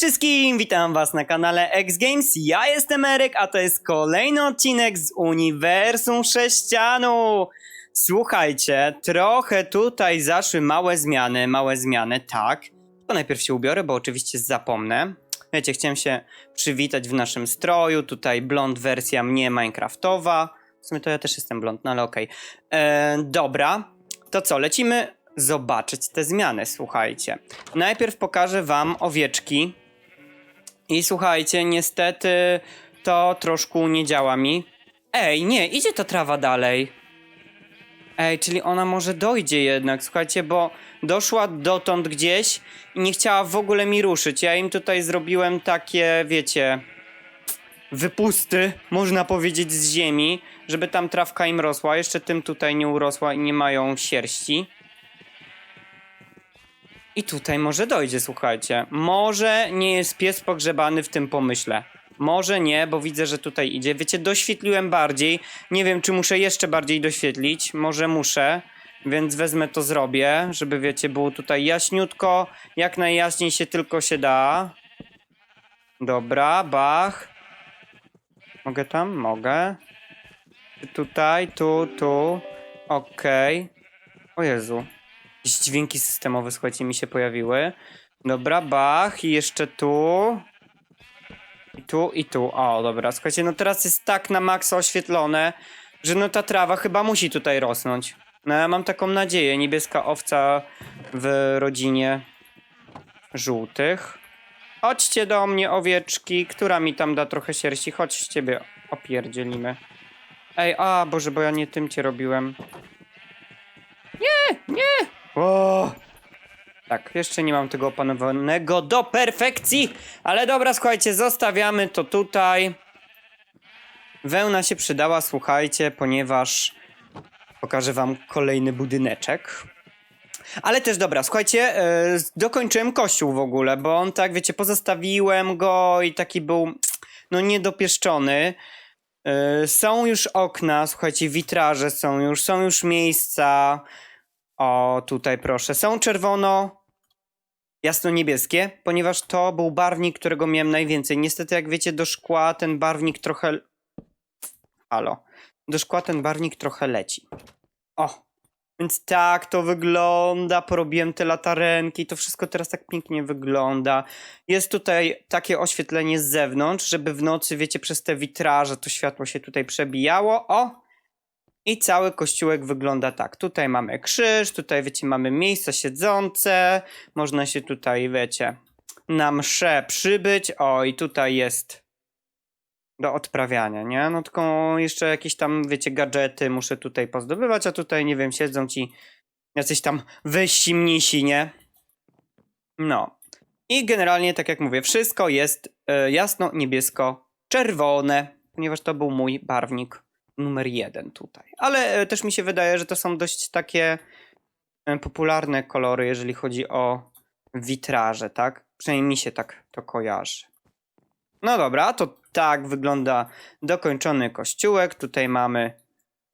Wszystkim, witam was na kanale X Games. Ja jestem Eryk, a to jest kolejny odcinek z Uniwersum Sześcianu. Słuchajcie, trochę tutaj zaszły małe zmiany, małe zmiany, tak. To najpierw się ubiorę, bo oczywiście zapomnę. Wiecie, chciałem się przywitać w naszym stroju. Tutaj blond wersja mnie Minecraftowa. W sumie to ja też jestem blond, no ale okej. E, Dobra, to co, lecimy zobaczyć te zmiany, słuchajcie. Najpierw pokażę wam owieczki. I słuchajcie, niestety to troszkę nie działa mi. Ej, nie, idzie ta trawa dalej. Ej, czyli ona może dojdzie jednak, słuchajcie, bo doszła dotąd gdzieś i nie chciała w ogóle mi ruszyć. Ja im tutaj zrobiłem takie, wiecie, wypusty, można powiedzieć, z ziemi, żeby tam trawka im rosła. Jeszcze tym tutaj nie urosła i nie mają sierści. I tutaj może dojdzie, słuchajcie. Może nie jest pies pogrzebany w tym pomyśle. Może nie, bo widzę, że tutaj idzie. Wiecie, doświetliłem bardziej. Nie wiem, czy muszę jeszcze bardziej doświetlić. Może muszę, więc wezmę to zrobię, żeby wiecie, było tutaj jaśniutko, jak najjaśniej się tylko się da. Dobra, bach. Mogę tam? Mogę. Tutaj, tu, tu. Okej. O Jezu. Dźwięki systemowe, słuchajcie, mi się pojawiły. Dobra, bach. I jeszcze tu. I tu, i tu. O, dobra. Słuchajcie, no teraz jest tak na maksa oświetlone, że no ta trawa chyba musi tutaj rosnąć. No ja mam taką nadzieję. Niebieska owca w rodzinie żółtych. Chodźcie do mnie, owieczki. Która mi tam da trochę sierści? Chodź z ciebie opierdzielimy. Ej, a, Boże, bo ja nie tym cię robiłem. Nie, nie! O! Tak, jeszcze nie mam tego opanowanego do perfekcji, ale dobra, słuchajcie, zostawiamy to tutaj. Wełna się przydała, słuchajcie, ponieważ pokażę wam kolejny budyneczek. Ale też dobra, słuchajcie, e, dokończyłem kościół w ogóle, bo on tak, wiecie, pozostawiłem go i taki był, no, niedopieszczony. E, są już okna, słuchajcie, witraże są już, są już miejsca. O, tutaj proszę. Są czerwono, jasno-niebieskie, ponieważ to był barwnik, którego miałem najwięcej. Niestety, jak wiecie, do szkła ten barwnik trochę... Halo. Do szkła ten barwnik trochę leci. O, więc tak to wygląda. Porobiłem te latarenki, to wszystko teraz tak pięknie wygląda. Jest tutaj takie oświetlenie z zewnątrz, żeby w nocy, wiecie, przez te witraże to światło się tutaj przebijało. O! I cały kościółek wygląda tak. Tutaj mamy krzyż, tutaj wiecie, mamy miejsca siedzące, można się tutaj, wiecie, na mszę przybyć. O, i tutaj jest do odprawiania, nie? No tylko jeszcze jakieś tam, wiecie, gadżety muszę tutaj pozdobywać, a tutaj, nie wiem, siedzą ci jacyś tam wyżsi mnisi, nie? No. I generalnie, tak jak mówię, wszystko jest e, jasno, niebiesko, czerwone, ponieważ to był mój barwnik numer jeden tutaj. Ale e, też mi się wydaje, że to są dość takie e, popularne kolory, jeżeli chodzi o witraże, tak? Przynajmniej mi się tak to kojarzy. No dobra, to tak wygląda dokończony kościółek. Tutaj mamy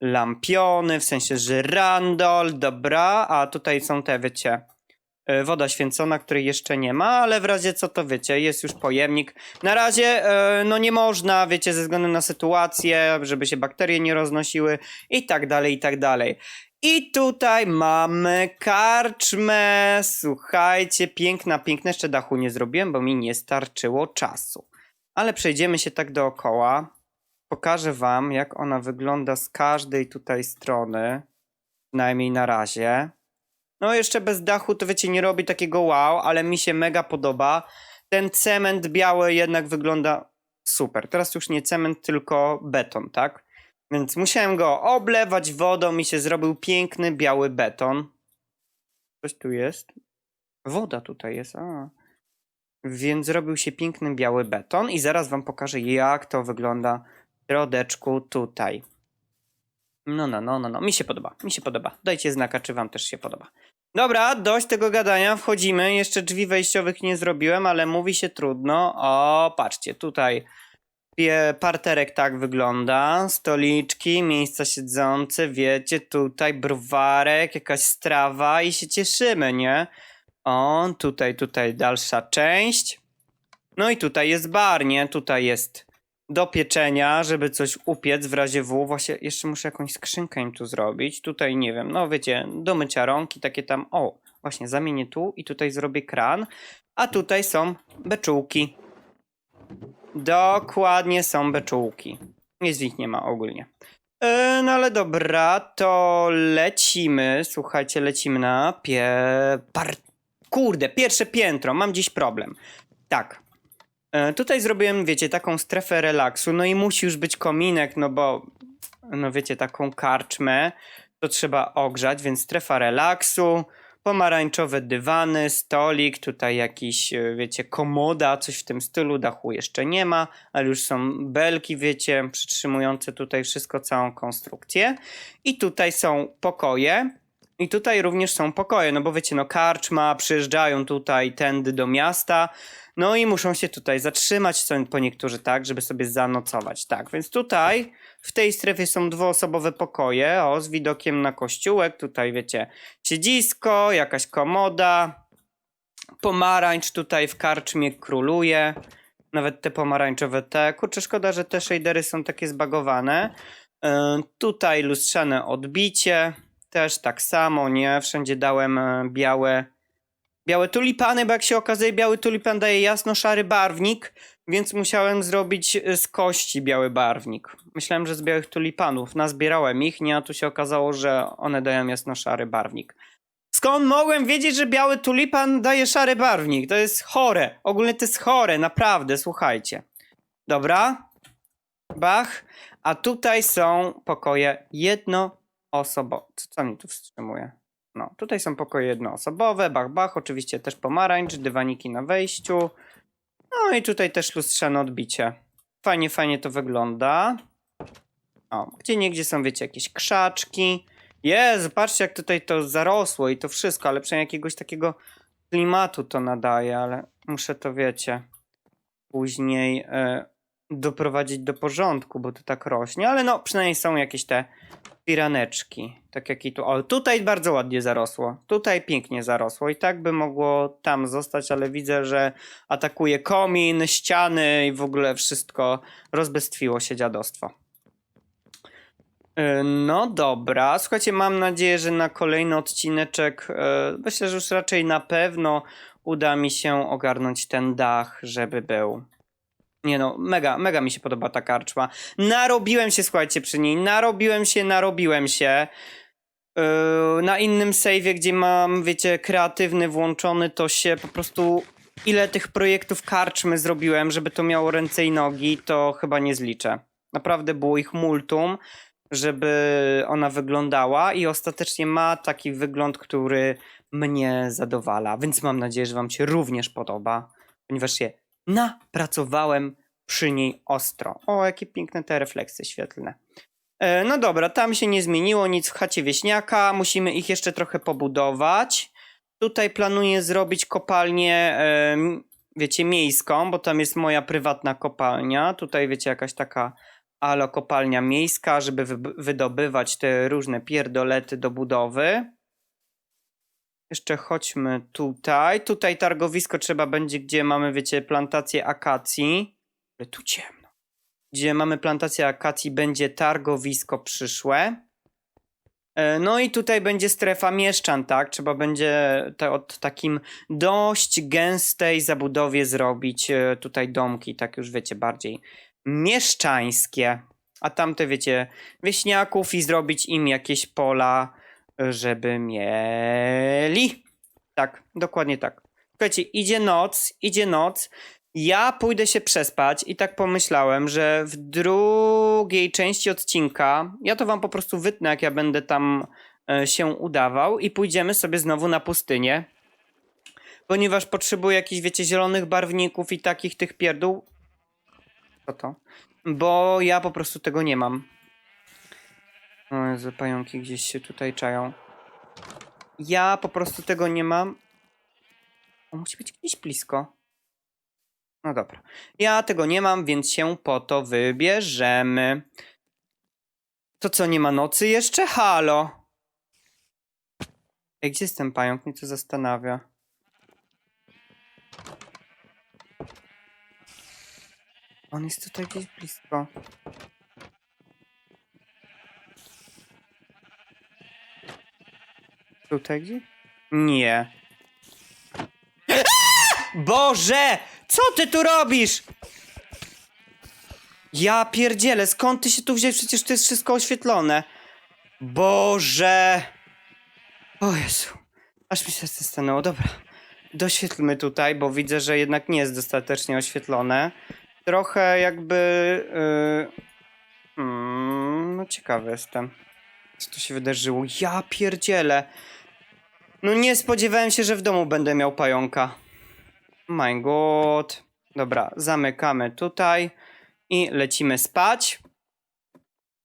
lampiony, w sensie żyrandol, dobra, a tutaj są te, wiecie, woda święcona, której jeszcze nie ma, ale w razie co to wiecie, jest już pojemnik. Na razie, e, no nie można, wiecie, ze względu na sytuację, żeby się bakterie nie roznosiły i tak dalej, i tak dalej. I tutaj mamy karczmę. Słuchajcie, piękna, piękna. Jeszcze dachu nie zrobiłem, bo mi nie starczyło czasu. Ale przejdziemy się tak dookoła. Pokażę wam, jak ona wygląda z każdej tutaj strony. Przynajmniej na razie. No jeszcze bez dachu to wiecie, nie robi takiego wow, ale mi się mega podoba. Ten cement biały jednak wygląda super. Teraz już nie cement, tylko beton, tak? Więc musiałem go oblewać wodą i się zrobił piękny biały beton. Coś tu jest? Woda tutaj jest, a. Więc zrobił się piękny biały beton i zaraz wam pokażę jak to wygląda w środeczku tutaj. No, no, no, no, no, mi się podoba, mi się podoba. Dajcie znaka, czy wam też się podoba. Dobra, dość tego gadania, wchodzimy. Jeszcze drzwi wejściowych nie zrobiłem, ale mówi się trudno. O, patrzcie, tutaj parterek tak wygląda. Stoliczki, miejsca siedzące, wiecie, tutaj browarek, jakaś strawa i się cieszymy, nie? O, tutaj, tutaj dalsza część. No i tutaj jest bar, nie? Tutaj jest do pieczenia, żeby coś upiec w razie W. Właśnie jeszcze muszę jakąś skrzynkę im tu zrobić. Tutaj nie wiem, no wiecie, do mycia takie tam. O, właśnie zamienię tu i tutaj zrobię kran. A tutaj są beczułki. Dokładnie są beczułki. Nic w nich nie ma ogólnie. E, no ale dobra, to lecimy. Słuchajcie, lecimy na pie... Par... Kurde, pierwsze piętro. Mam dziś problem. Tak. E, tutaj zrobiłem, wiecie, taką strefę relaksu. No i musi już być kominek, no bo, no wiecie, taką karczmę to trzeba ogrzać, więc strefa relaksu, pomarańczowe dywany, stolik, tutaj jakiś, e, wiecie, komoda, coś w tym stylu, dachu jeszcze nie ma, ale już są belki, wiecie, przytrzymujące tutaj wszystko, całą konstrukcję. I tutaj są pokoje. I tutaj również są pokoje, no bo wiecie, no karczma, przyjeżdżają tutaj tędy do miasta, no i muszą się tutaj zatrzymać, po niektórzy tak, żeby sobie zanocować. Tak, więc tutaj w tej strefie są dwuosobowe pokoje, o, z widokiem na kościółek. Tutaj wiecie, siedzisko, jakaś komoda, pomarańcz tutaj w karczmie króluje. Nawet te pomarańczowe te. Kurczę, szkoda, że te shadery są takie zbagowane. Yy, tutaj lustrzane odbicie. Też tak samo, nie? Wszędzie dałem e, białe białe tulipany, bo jak się okazuje, biały tulipan daje jasno-szary barwnik, więc musiałem zrobić y, z kości biały barwnik. Myślałem, że z białych tulipanów. Nazbierałem ich, nie, a tu się okazało, że one dają jasno-szary barwnik. Skąd mogłem wiedzieć, że biały tulipan daje szary barwnik? To jest chore. Ogólnie to jest chore, naprawdę, słuchajcie. Dobra. Bach. A tutaj są pokoje jednoosobowe. Co, co mi tu wstrzymuje? No, tutaj są pokoje jednoosobowe, bach, bach, oczywiście też pomarańcz, dywaniki na wejściu. No i tutaj też lustrzane odbicie. Fajnie, fajnie to wygląda. O, gdzie niegdzie są, wiecie, jakieś krzaczki. Jezu, patrzcie jak tutaj to zarosło i to wszystko, ale przynajmniej jakiegoś takiego klimatu to nadaje, ale muszę to, wiecie, później e, doprowadzić do porządku, bo to tak rośnie, ale no, przynajmniej są jakieś te firaneczki. Tak jak i tu. O, tutaj bardzo ładnie zarosło. Tutaj pięknie zarosło. I tak by mogło tam zostać, ale widzę, że atakuje komin, ściany i w ogóle wszystko. Rozbestwiło się dziadostwo. Yy, No dobra, słuchajcie, mam nadzieję, że na kolejny odcineczek, yy, myślę, że już raczej na pewno uda mi się ogarnąć ten dach, żeby był. Nie no, mega, mega mi się podoba ta karczma. Narobiłem się, słuchajcie, przy niej. Narobiłem się, narobiłem się. Yy, na innym save'ie, gdzie mam, wiecie, kreatywny włączony, to się po prostu... Ile tych projektów karczmy zrobiłem, żeby to miało ręce i nogi, to chyba nie zliczę. Naprawdę było ich multum, żeby ona wyglądała i ostatecznie ma taki wygląd, który mnie zadowala. Więc mam nadzieję, że wam się również podoba, ponieważ się napracowałem przy niej ostro. O, jakie piękne te refleksy świetlne. E, no dobra, tam się nie zmieniło nic w chacie wieśniaka. Musimy ich jeszcze trochę pobudować. Tutaj planuję zrobić kopalnię, em, wiecie, miejską, bo tam jest moja prywatna kopalnia. Tutaj, wiecie, jakaś taka alo kopalnia miejska, żeby wy- wydobywać te różne pierdolety do budowy. Jeszcze chodźmy tutaj. Tutaj targowisko trzeba będzie, gdzie mamy, wiecie, plantację akacji. Ale tu ciemno. Gdzie mamy plantację akacji, będzie targowisko przyszłe. E, No i tutaj będzie strefa mieszczan, tak? Trzeba będzie te, od takim dość gęstej zabudowie zrobić e, tutaj domki, tak już wiecie, bardziej mieszczańskie. A tamte, wiecie, wieśniaków i zrobić im jakieś pola, żeby mieli. Tak, dokładnie tak. Słuchajcie, idzie noc, idzie noc. Ja pójdę się przespać i tak pomyślałem, że w drugiej części odcinka ja to wam po prostu wytnę, jak ja będę tam e, się udawał i pójdziemy sobie znowu na pustynię. Ponieważ potrzebuję jakichś, wiecie, zielonych barwników i takich tych pierdół. Co to? Bo ja po prostu tego nie mam. O Jezu, pająki gdzieś się tutaj czają. Ja po prostu tego nie mam. On musi być gdzieś blisko. No dobra. Ja tego nie mam, więc się po to wybierzemy. To co, nie ma nocy jeszcze? Halo! Ej, gdzie jest ten pająk? Mnie to zastanawia. On jest tutaj gdzieś blisko. Tutaj gdzieś? Nie. Boże! Co ty tu robisz? Ja pierdzielę, skąd ty się tu wziąłeś? Przecież to jest wszystko oświetlone. Boże! O Jezu. Aż mi się stanęło. Dobra. Doświetlmy tutaj, bo widzę, że jednak nie jest dostatecznie oświetlone. Trochę jakby... Yy... No ciekawy jestem. Co tu się wydarzyło? Ja pierdzielę. No nie spodziewałem się, że w domu będę miał pająka. My god. Dobra, zamykamy tutaj i lecimy spać.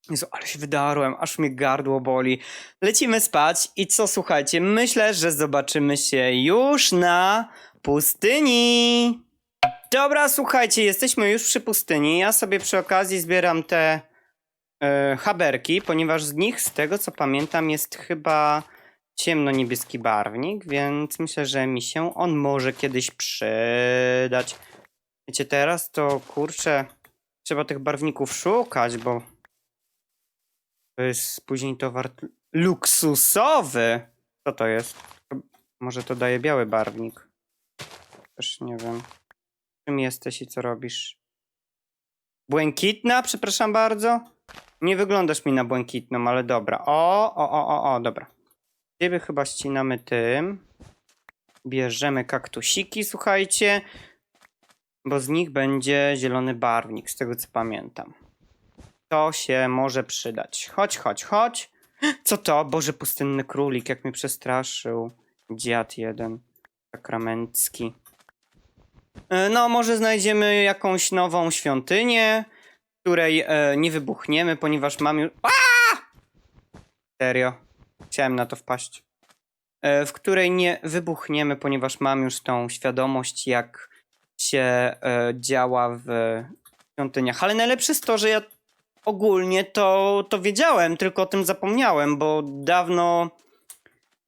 Jezu, ale się wydarłem, aż mnie gardło boli. Lecimy spać i co, słuchajcie, myślę, że zobaczymy się już na pustyni. Dobra, słuchajcie, jesteśmy już przy pustyni. Ja sobie przy okazji zbieram te e, haberki, ponieważ z nich, z tego co pamiętam, jest chyba ciemno-niebieski barwnik, więc myślę, że mi się on może kiedyś przydać. Wiecie, teraz to kurczę, trzeba tych barwników szukać, bo to jest później towar luksusowy. Co to jest? Może to daje biały barwnik. Też nie wiem. Czym jesteś i co robisz? Błękitna? Przepraszam bardzo. Nie wyglądasz mi na błękitną, ale dobra. O, o, o, o, o, dobra. Ciebie chyba ścinamy tym. Bierzemy kaktusiki, słuchajcie. Bo z nich będzie zielony barwnik, z tego co pamiętam. To się może przydać. Chodź, chodź, chodź. Co to? Boże, pustynny królik, jak mnie przestraszył. Dziad jeden. Sakramencki. E, No, może znajdziemy jakąś nową świątynię, której e, nie wybuchniemy, ponieważ mam już... Aaa! Serio. Chciałem na to wpaść. E, w której nie wybuchniemy, ponieważ mam już tą świadomość, jak się e, działa w świątyniach. Ale najlepsze jest to, że ja ogólnie to, to wiedziałem, tylko o tym zapomniałem, bo dawno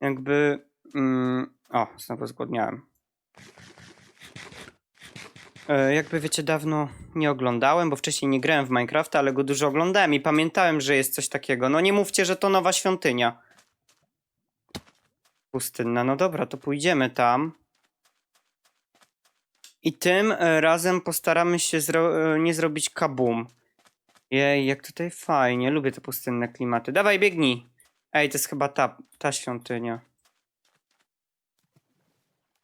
jakby. Mm, o, znowu zgłodniałem. E, jakby wiecie, dawno nie oglądałem, bo wcześniej nie grałem w Minecrafta, ale go dużo oglądałem i pamiętałem, że jest coś takiego. No nie mówcie, że to nowa świątynia. Pustynna, no dobra, to pójdziemy tam. I tym e, razem postaramy się zro- e, nie zrobić kabum. Jej, jak tutaj fajnie. Lubię te pustynne klimaty. Dawaj, biegnij. Ej, to jest chyba ta, ta świątynia.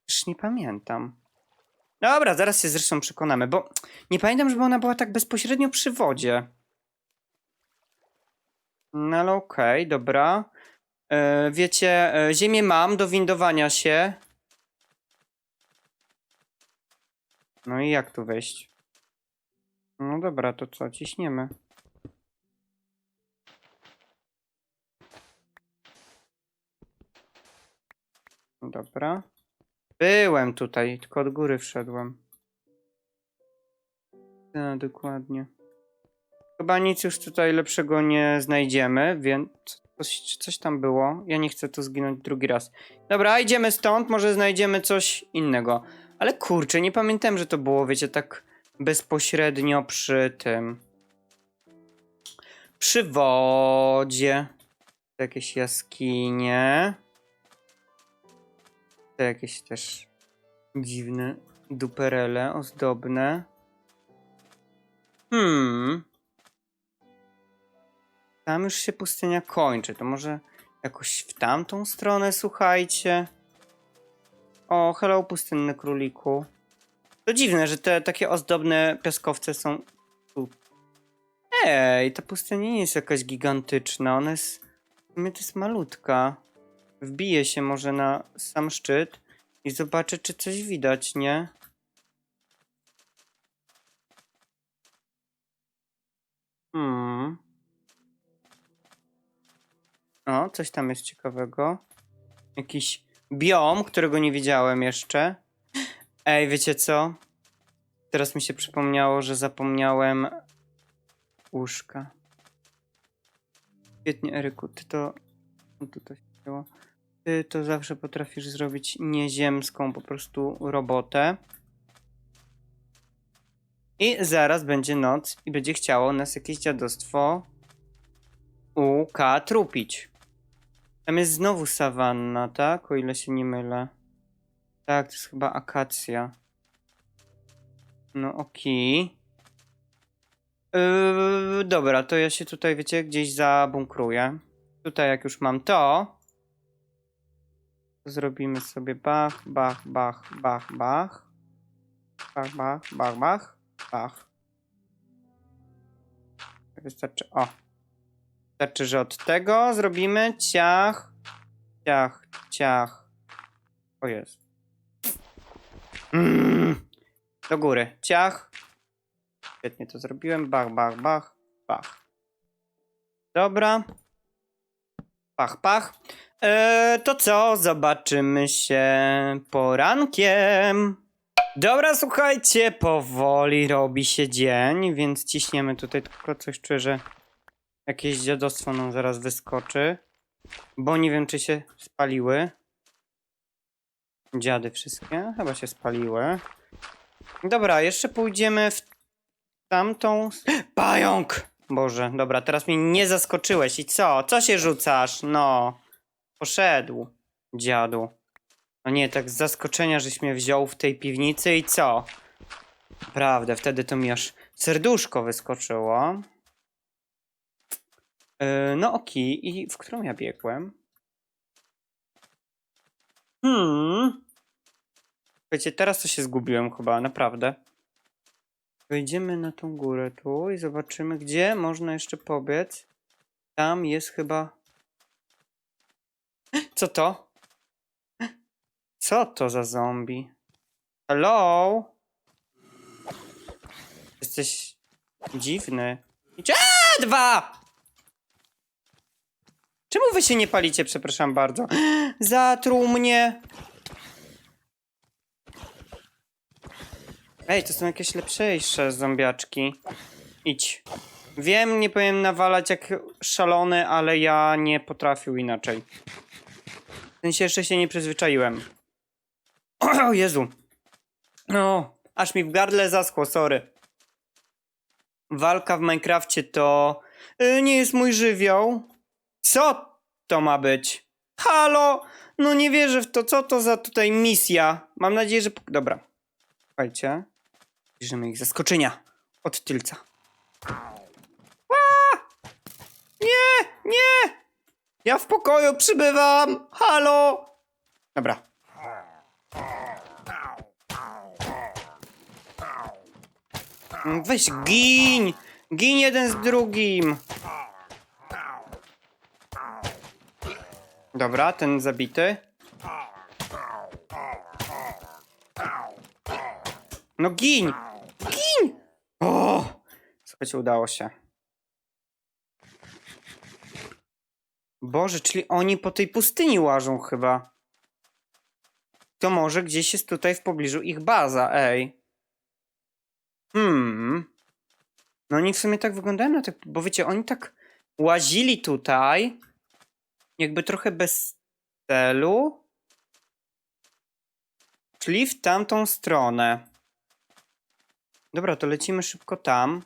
Już nie pamiętam. Dobra, zaraz się zresztą przekonamy, bo nie pamiętam, żeby ona była tak bezpośrednio przy wodzie. No ale okej, dobra. E, wiecie, e, ziemię mam do windowania się. No i jak tu wejść? No dobra, to co, ciśniemy. Dobra. Byłem tutaj, tylko od góry wszedłem. No, dokładnie. Chyba nic już tutaj lepszego nie znajdziemy, więc coś, tam było. Ja nie chcę tu zginąć drugi raz. Dobra, idziemy stąd, może znajdziemy coś innego. Ale kurczę, nie pamiętam, że to było, wiecie, tak bezpośrednio przy tym. Przy wodzie. Jakieś jaskinie. To jakieś też dziwne duperele ozdobne. Hmm. Tam już się pustynia kończy. To może jakoś w tamtą stronę, słuchajcie. O, hello, pustynny króliku. To dziwne, że te takie ozdobne piaskowce są tu. Ej, ta pustynia nie jest jakaś gigantyczna. Ona jest. W sumie to jest malutka. Wbiję się może na sam szczyt i zobaczę, czy coś widać, nie? Hmm. O, coś tam jest ciekawego. Jakiś biom, którego nie widziałem jeszcze. Ej, wiecie co? Teraz mi się przypomniało, że zapomniałem łóżka. Świetnie, Eryku, ty to... Tu to się działo. Ty to zawsze potrafisz zrobić nieziemską po prostu robotę. I zaraz będzie noc i będzie chciało nas jakieś dziadostwo ukatrupić. Tam jest znowu sawanna, tak? O ile się nie mylę. Tak, to jest chyba akacja. No okej. Yy, dobra, to ja się tutaj, wiecie, gdzieś zabunkruję. Tutaj jak już mam to, to zrobimy sobie bach, bach, bach, bach, bach. Bach, bach, bach, bach, bach. Wystarczy, o. Wystarczy, że od tego zrobimy ciach, ciach, ciach. O jest. Mm. Do góry. Ciach. Świetnie to zrobiłem. Bach, bach, bach, bach. Dobra. Pach, pach. Eee, to co? Zobaczymy się porankiem. Dobra, słuchajcie, powoli robi się dzień, więc ciśniemy tutaj, tylko coś czuję, że jakieś dziadostwo nam zaraz wyskoczy. Bo nie wiem, czy się spaliły. Dziady wszystkie? Chyba się spaliły. Dobra, jeszcze pójdziemy w tamtą... Pająk! Boże, dobra, teraz mnie nie zaskoczyłeś. I co? Co się rzucasz? No. Poszedł. Dziadu. No nie, tak z zaskoczenia, żeś mnie wziął w tej piwnicy i co? Prawda, wtedy to mi aż serduszko wyskoczyło. Yy, no okej, i w którą ja biegłem? Hmm. Wiecie, teraz to się zgubiłem chyba, naprawdę. Wejdziemy na tą górę tu i zobaczymy, gdzie można jeszcze pobiec. Tam jest chyba... Co to? Co to za zombie? Hello? Jesteś dziwny. A, dwa! Czemu wy się nie palicie, przepraszam bardzo? Zatruł mnie. Ej, to są jakieś lepszejsze zombiaczki. Idź. Wiem, nie powinien nawalać jak szalony, ale ja nie potrafił inaczej. W sensie jeszcze się nie przyzwyczaiłem. O Jezu. No, aż mi w gardle zaschło, sorry. Walka w Minecrafcie to y, nie jest mój żywioł. Co to ma być? Halo! No nie wierzę w to. Co to za tutaj misja? Mam nadzieję, że... Dobra. Słuchajcie. Bierzemy ich zaskoczenia. Od tylca. Nie! Nie! Ja w pokoju przybywam! Halo! Dobra. Weź gin! Gin jeden z drugim! Dobra, ten zabity. No gin! Gin! O! Słuchajcie, udało się. Boże, czyli oni po tej pustyni łażą chyba. To może gdzieś jest tutaj w pobliżu ich baza, ej. Hmm. No oni w sumie tak wyglądają na bo wiecie, oni tak łazili tutaj, jakby trochę bez celu. Szli w tamtą stronę. Dobra, to lecimy szybko tam.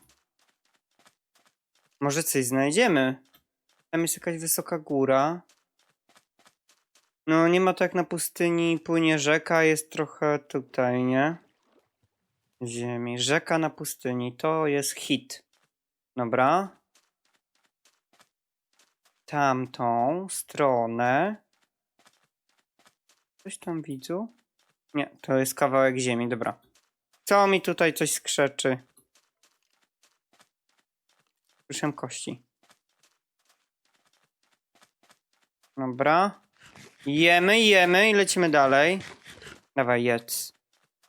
Może coś znajdziemy. Tam jest jakaś wysoka góra. No, nie ma tak na pustyni, płynie rzeka, jest trochę tutaj, nie? Ziemi. Rzeka na pustyni, to jest hit. Dobra. Tamtą stronę. Coś tam widzę? Nie, to jest kawałek ziemi, dobra. Co mi tutaj coś skrzeczy? Słyszę kości. Dobra. Jemy, jemy i lecimy dalej. Dawaj, jedz.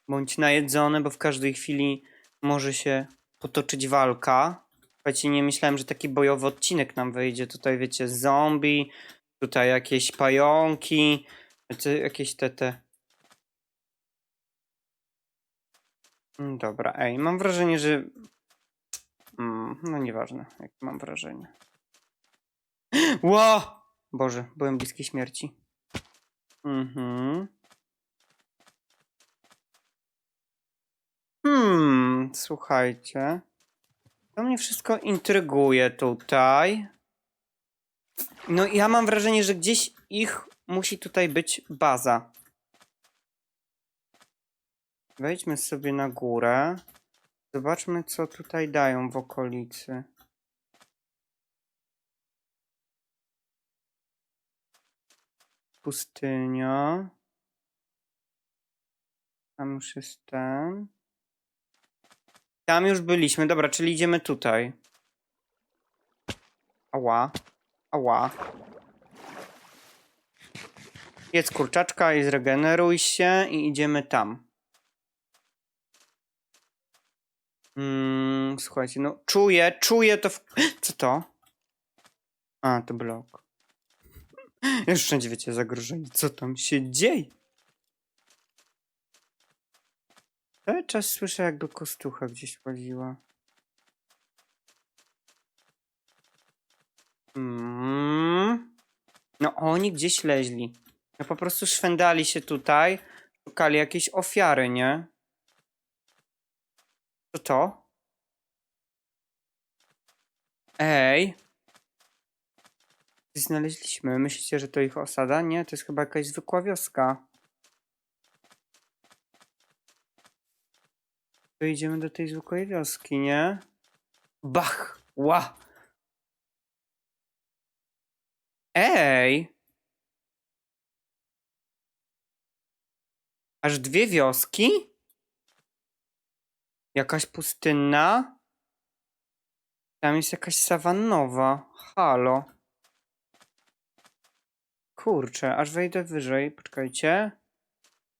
Bądź najedzony, bo w każdej chwili może się potoczyć walka. Słuchajcie, nie myślałem, że taki bojowy odcinek nam wyjdzie. Tutaj, wiecie, zombie, tutaj jakieś pająki, te- jakieś te, te... Mm, Dobra, ej, mam wrażenie, że... Mm, no nieważne, jak mam wrażenie. Ło! Boże, byłem bliski śmierci. Mhm. Hmm, słuchajcie. To mnie wszystko intryguje tutaj. No i ja mam wrażenie, że gdzieś ich musi tutaj być baza. Wejdźmy sobie na górę. Zobaczmy, co tutaj dają w okolicy. Pustynia. Tam już jest ten. Tam już byliśmy. Dobra, czyli idziemy tutaj. Ała. Ała. Jedz kurczaczka i zregeneruj się i idziemy tam. Mm, słuchajcie, no czuję, czuję to w... Co to? A, to blok. Już wszędzie wiecie zagrożenie. Co tam się dzieje? Cały czas słyszę jakby kostucha gdzieś łaziła. Mm. No oni gdzieś leźli. No po prostu szwendali się tutaj. Szukali jakiejś ofiary, nie? Co to? Ej. Znaleźliśmy. Myślicie, że to ich osada? Nie, to jest chyba jakaś zwykła wioska. To idziemy do tej zwykłej wioski, nie? Bach! Ła! Ej! Aż dwie wioski? Jakaś pustynna? Tam jest jakaś sawannowa. Halo. Kurczę, aż wejdę wyżej. Poczekajcie.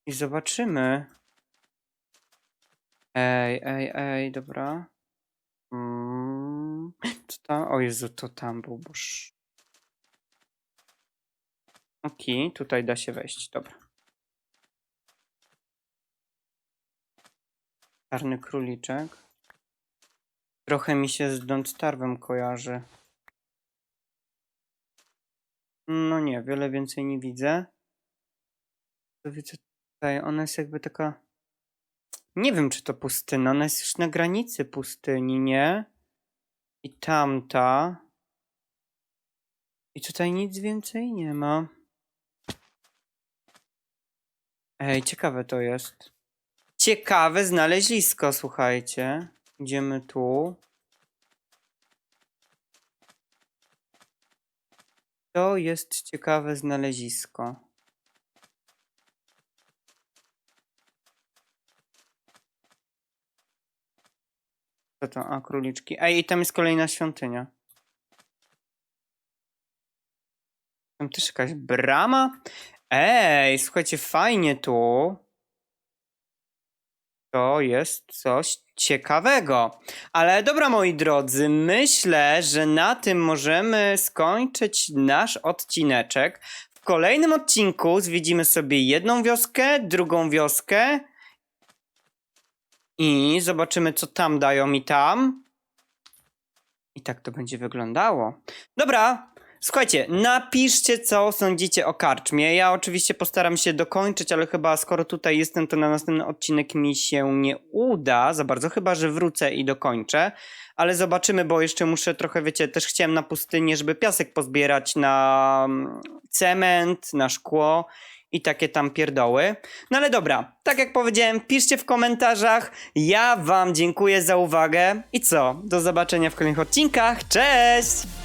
I zobaczymy. Ej, ej, ej, dobra. Mm, co tam? O Jezu, to tam był boż. Okej, tutaj da się wejść, dobra. Czarny króliczek. Trochę mi się z Don't Starve'em kojarzy. No nie, wiele więcej nie widzę. To widzę tutaj, ona jest jakby taka... Nie wiem, czy to pustyna. Ona jest już na granicy pustyni, nie? I tamta. I tutaj nic więcej nie ma. Ej, ciekawe to jest. Ciekawe znalezisko, słuchajcie. Idziemy tu. To jest ciekawe znalezisko. Co to? A, króliczki. Ej, i tam jest kolejna świątynia. Tam też jakaś brama? Ej, słuchajcie, fajnie tu. To jest coś ciekawego. Ale dobra, moi drodzy, myślę, że na tym możemy skończyć nasz odcineczek. W kolejnym odcinku zwiedzimy sobie jedną wioskę, drugą wioskę i zobaczymy, co tam dają mi tam. I tak to będzie wyglądało. Dobra, słuchajcie, napiszcie, co sądzicie o karczmie. Ja oczywiście postaram się dokończyć, ale chyba skoro tutaj jestem, to na następny odcinek mi się nie uda za bardzo, chyba że wrócę i dokończę. Ale zobaczymy, bo jeszcze muszę trochę, wiecie, też chciałem na pustynię, żeby piasek pozbierać na mm, cement, na szkło i takie tam pierdoły. No ale dobra, tak jak powiedziałem, piszcie w komentarzach. Ja wam dziękuję za uwagę i co? Do zobaczenia w kolejnych odcinkach. Cześć!